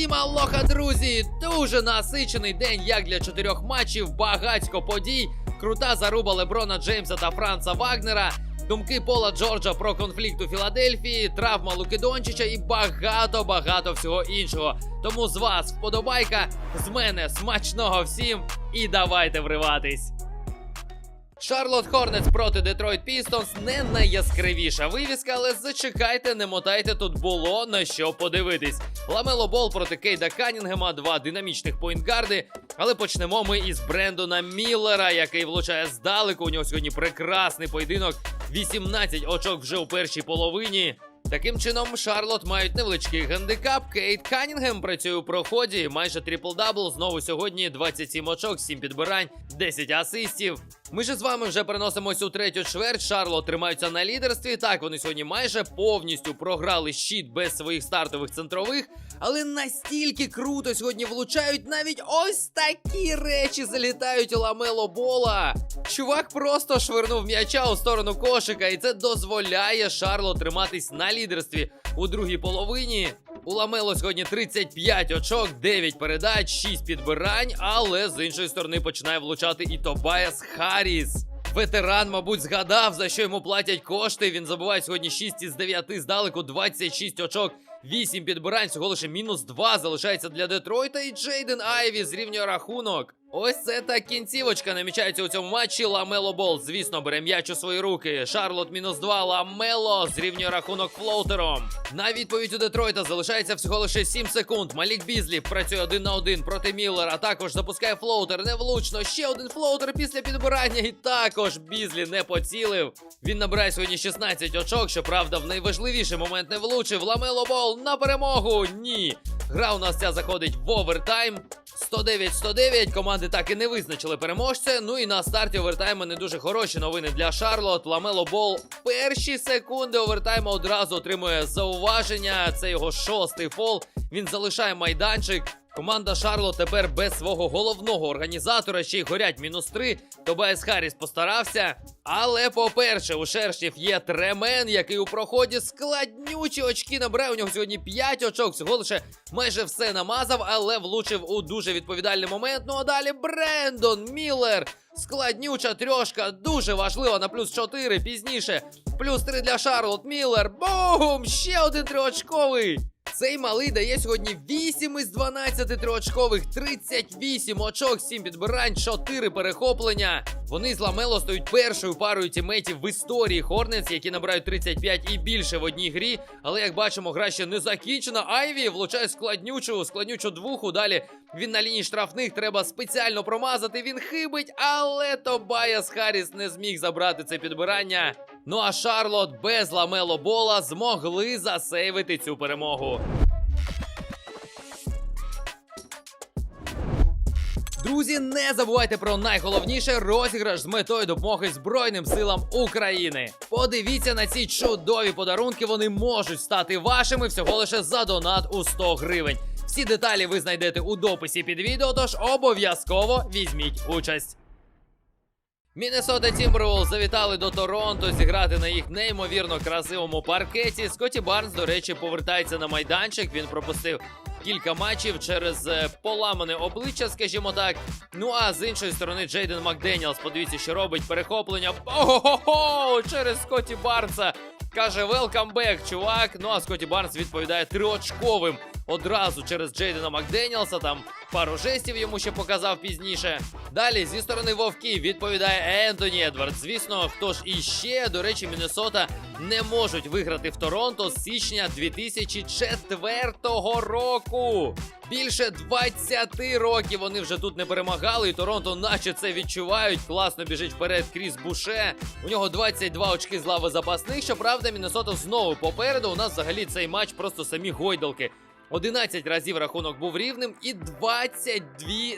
Всім алоха, друзі! Дуже насичений день, як для чотирьох матчів, багатько подій, крута заруба Леброна Джеймса та Франца Вагнера, думки Пола Джорджа про конфлікт у Філадельфії, травма Луки Дончича і багато-багато всього іншого. Тому з вас вподобайка, з мене смачного всім і давайте вриватись. Шарлот Хорнетс проти Детройт Пістонс не найяскравіша вивіска, але зачекайте, не мотайте, тут було на що подивитись. Ламело Бол проти Кейда Канінгема, два динамічних поінтгарди. Але почнемо ми із Брендона Міллера, який влучає здалеку. У нього сьогодні прекрасний поєдинок. 18 очок вже у першій половині. Таким чином, Шарлот мають невеличкий гандикап. Кейт Канінгем працює у проході. Майже трипл-дабл. Знову сьогодні 27 очок, 7 підбирань, 10 асистів. Ми ж з вами вже переносимось у третю чверть. Шарлот тримаються на лідерстві. Так, вони сьогодні майже повністю програли щит без своїх стартових центрових. Але настільки круто сьогодні влучають, навіть ось такі речі залітають у ламело бола. Чувак просто швирнув м'яча у сторону кошика, і це дозволяє Шарло триматись на лідерстві у другій половині. У Ламело сьогодні 35 очок, 9 передач, 6 підбирань, але з іншої сторони починає влучати і Тобаяс Харріс. Ветеран, мабуть, згадав, за що йому платять кошти. Він забуває сьогодні 6 із 9 здалеку, 26 очок, 8 підбирань, всього лише мінус 2 залишається для Детройта. І Джейден Айві зрівнює рахунок. Ось це так кінцівочка намічається у цьому матчі. Ламело Бол, звісно, бере м'яч у свої руки. Шарлот мінус 2, Ламело зрівнює рахунок флоутером. На відповідь у Детройта залишається всього лише 7 секунд. Малік Бізлі працює один на один проти Міллера. Також запускає флоутер невлучно. Ще один флоутер після підбирання. І також Бізлі не поцілив. Він набирає сьогодні 16 очок. Щоправда, в найважливіший момент не влучив. Ламело Бол на перемогу. Ні. Гра у нас ця заходить в овертайм. 109-109. Команди так і не визначили переможця. Ну і на старті овертайму не дуже хороші новини для Шарлот. Ламело Бол перші секунди овертайму одразу отримує зауваження. Це його шостий фол. Він залишає майданчик. Команда Шарлот тепер без свого головного організатора ще й горять мінус 3. Тобайс Харріс постарався. Але, по-перше, у шершнів є тремен, який у проході складнючі очки набирає. У нього сьогодні 5 очок. Всього лише майже все намазав, але влучив у дуже відповідальний момент. Ну а далі Брендон Міллер. Складнюча трьошка, дуже важлива на плюс 4 пізніше. Плюс 3 для Шарлот Міллер. Бум! Ще один триочковий. Цей малий дає сьогодні 8 із 12 триочкових, 38 очок, 7 підбирань, 4 перехоплення. Вони з Ламело стають першою парою тімейтів в історії Хорнетс, які набирають 35 і більше в одній грі. Але як бачимо, гра ще не закінчена. Айві влучає складнючу, складнючу двуху. Далі він на лінії штрафних треба спеціально промазати. Він хибить, але Тобаяс Харріс не зміг забрати це підбирання. Ну а Шарлот без ламело бола змогли засейвити цю перемогу. Друзі, не забувайте про найголовніше розіграш з метою допомоги Збройним силам України. Подивіться на ці чудові подарунки. Вони можуть стати вашими всього лише за донат у 100 гривень. Всі деталі ви знайдете у дописі під відео, тож обов'язково візьміть участь. Міннесота Тімберволз завітали до Торонто зіграти на їх неймовірно красивому паркеті. Скотті Барнс, до речі, повертається на майданчик. Він пропустив кілька матчів через е, поламане обличчя, скажімо так. Ну а з іншої сторони, Джейден Макденіалс, подивіться, що робить перехоплення. Ого-го-го! Через Скотті Барнса. Каже, welcome back, чувак. Ну а Скотті Барнс відповідає триочковим одразу через Джейдена Макденіалса. Там пару жестів йому ще показав пізніше. Далі зі сторони Вовків відповідає Ентоні Едвардс. Звісно, хто ж іще, до речі, Міннесота не можуть виграти в Торонто з січня 2004 року. Більше 20 років вони вже тут не перемагали, і Торонто, наче це відчувають. Класно біжить вперед Кріс Буше. У нього 22 очки з лави запасних. Щоправда, Міннесота знову попереду. У нас взагалі цей матч просто самі гойдалки. 11 разів рахунок був рівним, і 22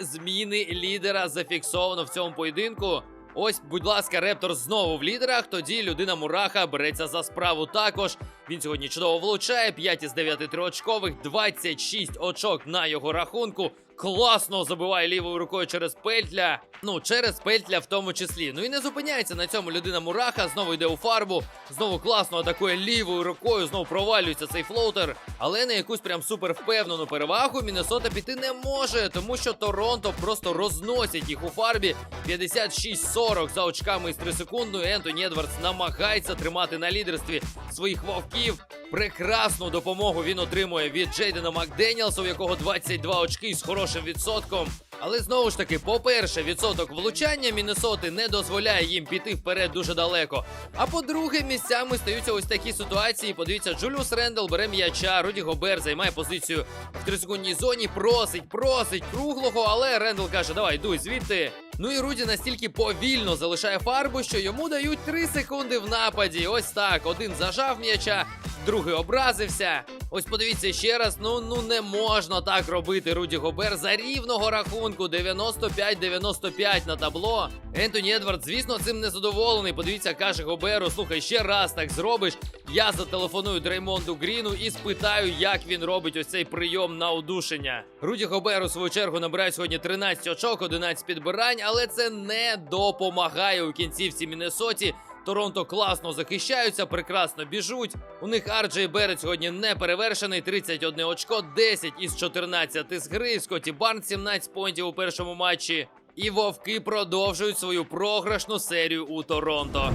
зміни лідера зафіксовано в цьому поєдинку. Ось, будь ласка, Рептор знову в лідерах. Тоді людина Мураха береться за справу також. Він сьогодні чудово влучає. 5 із 9 триочкових, 26 очок на його рахунку. Класно забиває лівою рукою через петля. Ну, через петля в тому числі. Ну і не зупиняється на цьому людина Мураха. Знову йде у фарбу. Знову класно атакує лівою рукою, знову провалюється цей флоутер. Але на якусь прям супер впевнену перевагу Міннесота піти не може, тому що Торонто просто розносять їх у фарбі 56-40 за очками із 3 секунду. Ентоні Едвардс намагається тримати на лідерстві своїх вовків. Прекрасну допомогу він отримує від Джейдена Макденіелса, у якого 22 очки з хорошим відсотком. Але знову ж таки, по-перше, відсоток влучання Міннесоти не дозволяє їм піти вперед дуже далеко. А по-друге, місцями стаються ось такі ситуації. Подивіться, Джуліус Рендел бере м'яча, Руді Гобер займає позицію в 3-секундній зоні, просить, просить круглого, але Рендел каже: давай, дуй звідти. Ну і Руді настільки повільно залишає фарбу, що йому дають 3 секунди в нападі. Ось так. Один зажав м'яча, другий образився. Ось подивіться ще раз. Ну ну не можна так робити. Руді Гобер за рівного рахунку 95-95 на табло. Ентоні Едвард, звісно, цим не задоволений. Подивіться, каже Гоберу: слухай, ще раз так зробиш. Я зателефоную Дреймонду Гріну і спитаю, як він робить ось цей прийом на удушення. Руді Гобер у свою чергу набирає сьогодні 13 очок, 11 підбирань, але це не допомагає у кінцівці Міннесоті. Торонто класно захищаються, прекрасно біжуть. У них Арджей Берет сьогодні не перевершений. 31 очко, 10 із 14 з гри. Скотті Барн 17 поінтів у першому матчі. І вовки продовжують свою програшну серію у Торонто.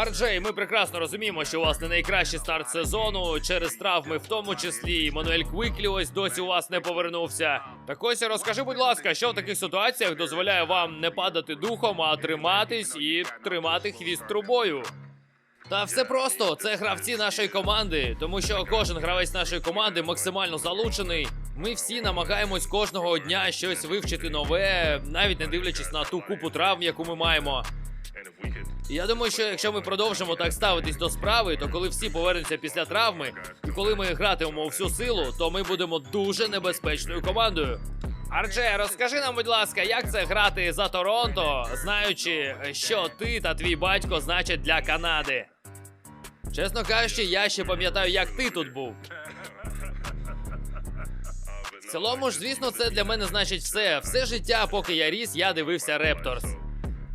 Арджей, ми прекрасно розуміємо, що у вас не найкращий старт сезону через травми, в тому числі і Мануель Квиклі ось досі у вас не повернувся. Так ось розкажи, будь ласка, що в таких ситуаціях дозволяє вам не падати духом, а триматись і тримати хвіст трубою. Та все просто, це гравці нашої команди, тому що кожен гравець нашої команди максимально залучений. Ми всі намагаємось кожного дня щось вивчити нове, навіть не дивлячись на ту купу травм, яку ми маємо. Я думаю, що якщо ми продовжимо так ставитись до справи, то коли всі повернуться після травми, і коли ми гратимемо всю силу, то ми будемо дуже небезпечною командою. Арже, розкажи нам, будь ласка, як це грати за Торонто, знаючи, що ти та твій батько значать для Канади. Чесно кажучи, я ще пам'ятаю, як ти тут був. В цілому ж, звісно, це для мене значить все. Все життя, поки я ріс, я дивився Репторс.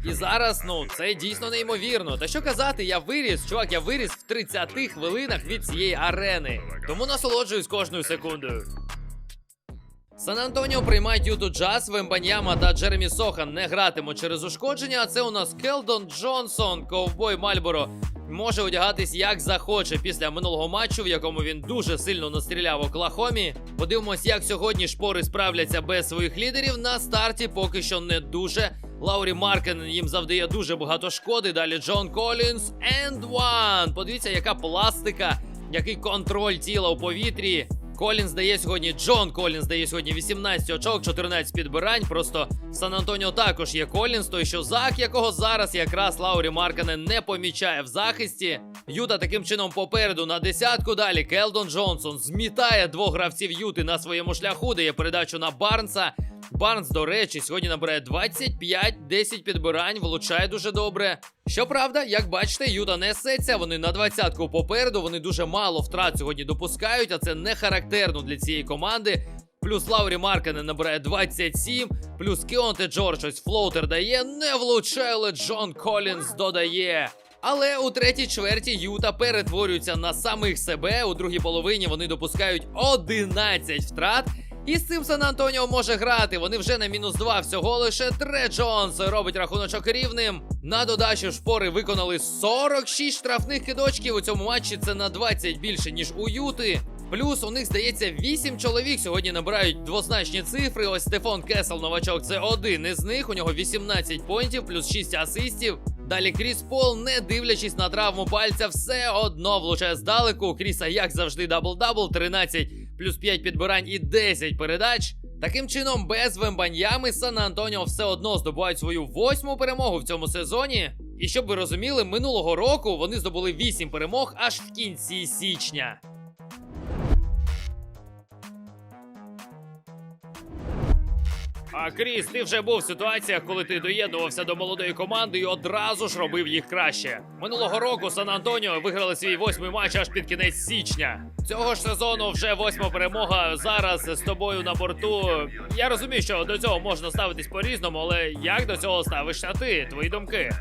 І зараз, ну, це дійсно неймовірно. Та що казати, я виріс, чувак, я виріс в 30 хвилинах від цієї арени. Тому насолоджуюсь кожною секундою. Сан Антоніо приймають Юту Джаз, Вембаньяма та Джеремі Сохан не гратимуть через ушкодження. А це у нас Келдон Джонсон, ковбой Мальборо. Може одягатись як захоче після минулого матчу, в якому він дуже сильно настріляв Оклахомі. Подивимось, як сьогодні шпори справляться без своїх лідерів. На старті поки що не дуже. Лаурі Маркен їм завдає дуже багато шкоди. Далі Джон Колінс and one. Подивіться, яка пластика, який контроль тіла у повітрі. Колінс дає сьогодні Джон Колінс дає сьогодні 18 очок, 14 підбирань. Просто Сан Антоніо також є Колінс, той що зак, якого зараз якраз Лаурі Марканен не помічає в захисті. Юта таким чином попереду на десятку. Далі Келдон Джонсон змітає двох гравців Юти на своєму шляху, дає передачу на Барнса. Барнс, до речі, сьогодні набирає 25, 10 підбирань, влучає дуже добре. Щоправда, як бачите, Юта не сеться, вони на двадцятку попереду, вони дуже мало втрат сьогодні допускають, а це не характерно для цієї команди. Плюс Лаурі Маркенен набирає 27, плюс Кіонте Джордж ось флоутер дає, не влучає, але Джон Колінс додає. Але у третій чверті Юта перетворюються на самих себе. У другій половині вони допускають 11 втрат. І з цим Сан Антоніо може грати. Вони вже на мінус 2 всього лише Тре Джонс робить рахуночок рівним. На додачу шпори виконали 46 штрафних кидочків у цьому матчі. Це на 20 більше, ніж у Юти. Плюс у них здається 8 чоловік сьогодні набирають двозначні цифри. Ось Стефон Кесел, новачок, це один із них. У нього 18 поінтів, плюс 6 асистів. Далі Кріс Пол, не дивлячись на травму пальця, все одно влучає здалеку. Кріса, як завжди, дабл-дабл, 13 плюс 5 підбирань і 10 передач. Таким чином, без Вембаньями Сан Антоніо все одно здобувають свою восьму перемогу в цьому сезоні. І щоб ви розуміли, минулого року вони здобули 8 перемог аж в кінці січня. А Кріс, ти вже був в ситуаціях, коли ти доєднувався до молодої команди і одразу ж робив їх краще. Минулого року Сан Антоніо виграли свій восьмий матч аж під кінець січня. Цього ж сезону вже восьма перемога. Зараз з тобою на борту. Я розумію, що до цього можна ставитись по-різному, але як до цього ставишся ти? Твої думки?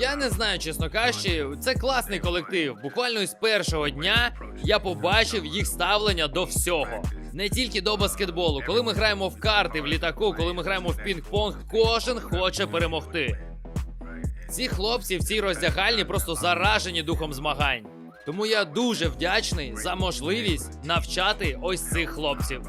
Я не знаю, чесно кажучи, це класний колектив. Буквально із першого дня я побачив їх ставлення до всього. Не тільки до баскетболу. Коли ми граємо в карти в літаку, коли ми граємо в пінг-понг, кожен хоче перемогти. Ці хлопці в цій роздягальні просто заражені духом змагань. Тому я дуже вдячний за можливість навчати ось цих хлопців.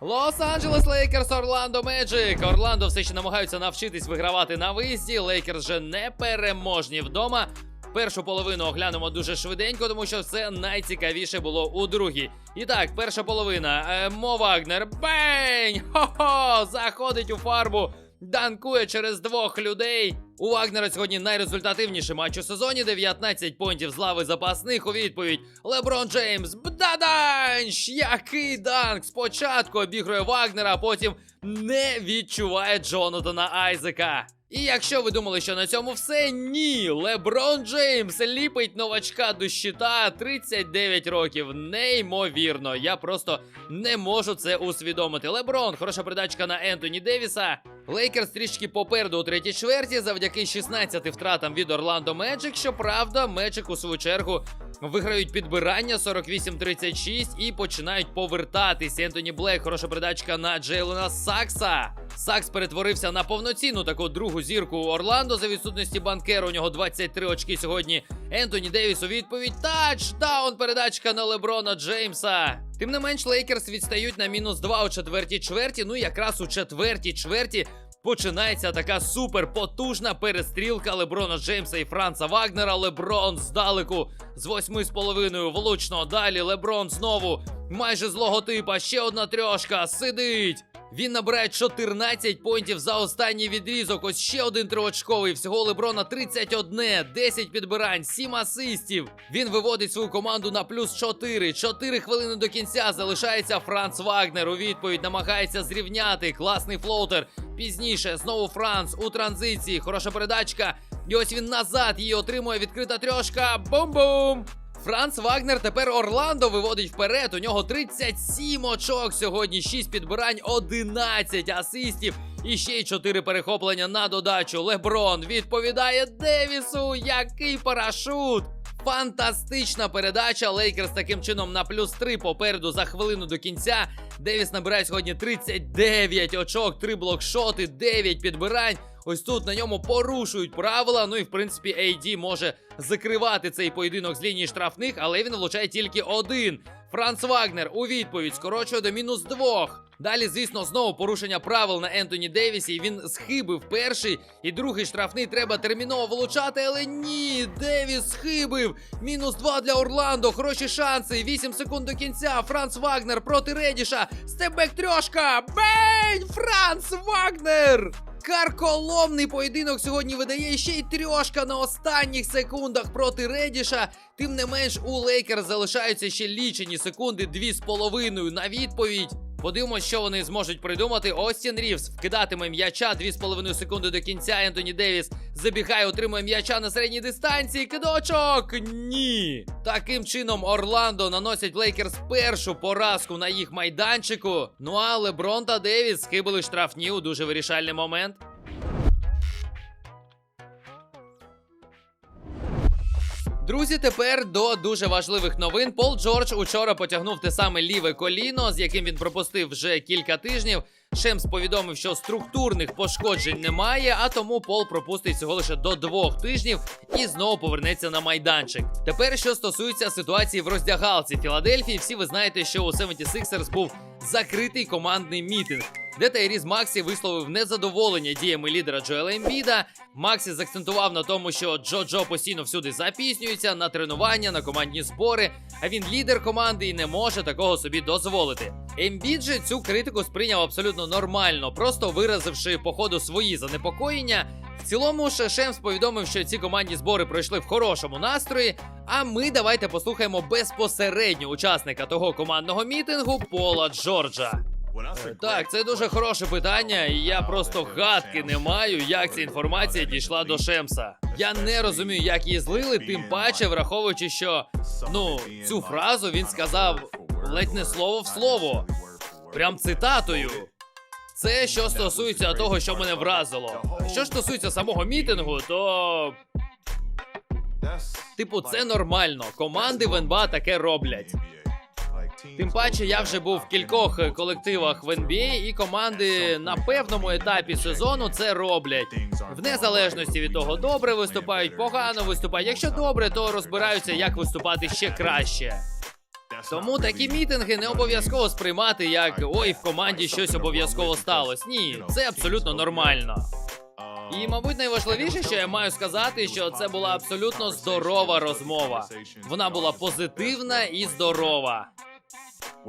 Лос-Анджелес Лейкерс Орландо Меджик. Орландо все ще намагаються навчитись вигравати на виїзді. Лейкерс же непереможні вдома. Першу половину оглянемо дуже швиденько, тому що це найцікавіше було у другій. І так, перша половина. Е, Мо Вагнер. Бень! Хо-хо! Заходить у фарбу. Данкує через двох людей. У Вагнера сьогодні найрезультативніший матч у сезоні. 19 понтів з лави запасних у відповідь. Леброн Джеймс. Бдаданш! Який данк! Спочатку обігрує Вагнера, а потім не відчуває Джонатана Айзека. І якщо ви думали, що на цьому все, ні. Леброн Джеймс ліпить новачка до щита 39 років. Неймовірно. Я просто не можу це усвідомити. Леброн, хороша передачка на Ентоні Девіса. Лейкерс трішки попереду у третій чверті завдяки 16 втратам від Орландо Меджик. Щоправда, Меджик у свою чергу виграють підбирання 48-36 і починають повертатись. Ентоні Блек, хороша передачка на Джейлена Сакса. Сакс перетворився на повноцінну таку другу зірку у Орландо за відсутності банкера. У нього 23 очки сьогодні. Ентоні Девіс у відповідь. Тачдаун! Передачка на Леброна Джеймса. Тим не менш, Лейкерс відстають на мінус 2 у четвертій чверті. Ну якраз у четвертій чверті починається така супер потужна перестрілка Леброна Джеймса і Франца Вагнера. Леброн здалеку з восьми з половиною влучно. Далі Леброн знову майже з логотипа. Ще одна трьошка сидить. Він набирає 14 поінтів за останній відрізок. Ось ще один триочковий. Всього Леброна 31, 10 підбирань, 7 асистів. Він виводить свою команду на плюс 4. 4 хвилини до кінця залишається Франц Вагнер. У відповідь намагається зрівняти. Класний флоутер. Пізніше знову Франц у транзиції. Хороша передачка. І ось він назад її отримує відкрита трьошка. Бум-бум! Франц Вагнер тепер Орландо виводить вперед. У нього 37 очок сьогодні, 6 підбирань, 11 асистів і ще й 4 перехоплення на додачу. Леброн відповідає Девісу. Який парашут! Фантастична передача. Лейкерс таким чином на плюс 3 попереду за хвилину до кінця. Девіс набирає сьогодні 39 очок, 3 блокшоти, 9 підбирань. Ось тут на ньому порушують правила. Ну і в принципі AD може закривати цей поєдинок з лінії штрафних, але він влучає тільки один. Франц Вагнер у відповідь скорочує до мінус двох. Далі, звісно, знову порушення правил на Ентоні Девісі. Він схибив перший і другий штрафний треба терміново влучати, але ні, Девіс схибив. Мінус два для Орландо. Хороші шанси. 8 секунд до кінця. Франц Вагнер проти Редіша. Степбек трьошка. Бень! Франц Вагнер! Карколомний поєдинок сьогодні видає ще й трьошка на останніх секундах проти Редіша. Тим не менш, у Лейкер залишаються ще лічені секунди, дві з половиною на відповідь. Подивимось, що вони зможуть придумати. Остін Рівс вкидатиме м'яча 2,5 секунди до кінця. Ентоні Девіс забігає, отримує м'яча на середній дистанції. Кидочок! Ні. Таким чином Орландо наносять Лейкерс першу поразку на їх майданчику. Ну а Леброн та Девіс схибили штрафні у дуже вирішальний момент. Друзі, тепер до дуже важливих новин. Пол Джордж учора потягнув те саме ліве коліно, з яким він пропустив вже кілька тижнів. Шемс повідомив, що структурних пошкоджень немає, а тому Пол пропустить всього лише до двох тижнів і знову повернеться на майданчик. Тепер, що стосується ситуації в роздягалці Філадельфії, всі ви знаєте, що у 76ers був закритий командний мітинг. Де Тайріз Максі висловив незадоволення діями лідера Джоела Ембіда. Максі закцентував на тому, що Джо Джо постійно всюди запізнюється на тренування, на командні збори. А він лідер команди і не може такого собі дозволити. Ембід же цю критику сприйняв абсолютно нормально, просто виразивши по ходу свої занепокоєння. В цілому ж Шемс повідомив, що ці командні збори пройшли в хорошому настрої. А ми давайте послухаємо безпосередньо учасника того командного мітингу Пола Джорджа. Е, Так, це дуже хороше питання, і я просто гадки не маю, як ця інформація дійшла до Шемса. Я не розумію, як її злили, тим паче, враховуючи, що ну цю фразу він сказав ледь не слово в слово, прям цитатою. Це що стосується того, що мене вразило. Що ж стосується самого мітингу, то типу це нормально. Команди в НБА таке роблять. Тим паче, я вже був в кількох колективах в NBA, і команди на певному етапі сезону це роблять. В незалежності від того, добре виступають, погано виступають. Якщо добре, то розбираються, як виступати ще краще. Тому такі мітинги не обов'язково сприймати як ой, в команді щось обов'язково сталося. Ні, це абсолютно нормально. І, мабуть, найважливіше, що я маю сказати, що це була абсолютно здорова розмова. Вона була позитивна і здорова.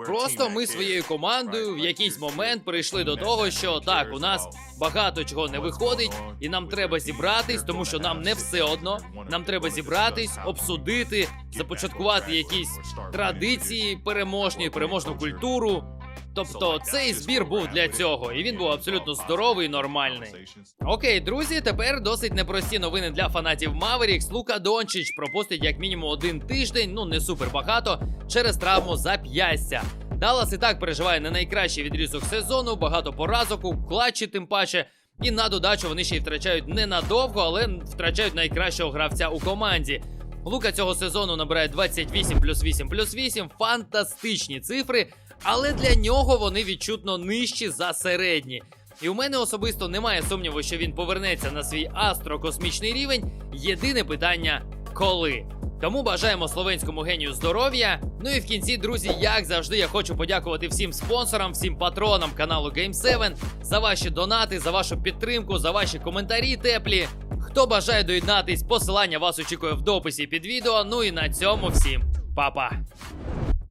Просто ми своєю командою в якийсь момент прийшли до того, що так, у нас багато чого не виходить, і нам треба зібратись, тому що нам не все одно. Нам треба зібратись, обсудити, започаткувати якісь традиції переможні, переможну культуру. Тобто цей збір був для цього, і він був абсолютно здоровий і нормальний. Окей, друзі, тепер досить непрості новини для фанатів Mavericks. Лука Дончич пропустить як мінімум один тиждень, ну не супер багато, через травму зап'ястя. Даллас і так переживає не найкращий відрізок сезону, багато поразок у клатчі, тим паче. І на додачу вони ще й втрачають ненадовго, але втрачають найкращого гравця у команді. Лука цього сезону набирає 28 плюс 8 плюс 8. Фантастичні цифри, але для нього вони відчутно нижчі за середні. І у мене особисто немає сумніву, що він повернеться на свій астрокосмічний рівень. Єдине питання коли. Тому бажаємо словенському генію здоров'я. Ну і в кінці, друзі, як завжди, я хочу подякувати всім спонсорам, всім патронам каналу Game7 за ваші донати, за вашу підтримку, за ваші коментарі теплі. Хто бажає доєднатись, посилання вас очікує в дописі під відео. Ну і на цьому всім па-па!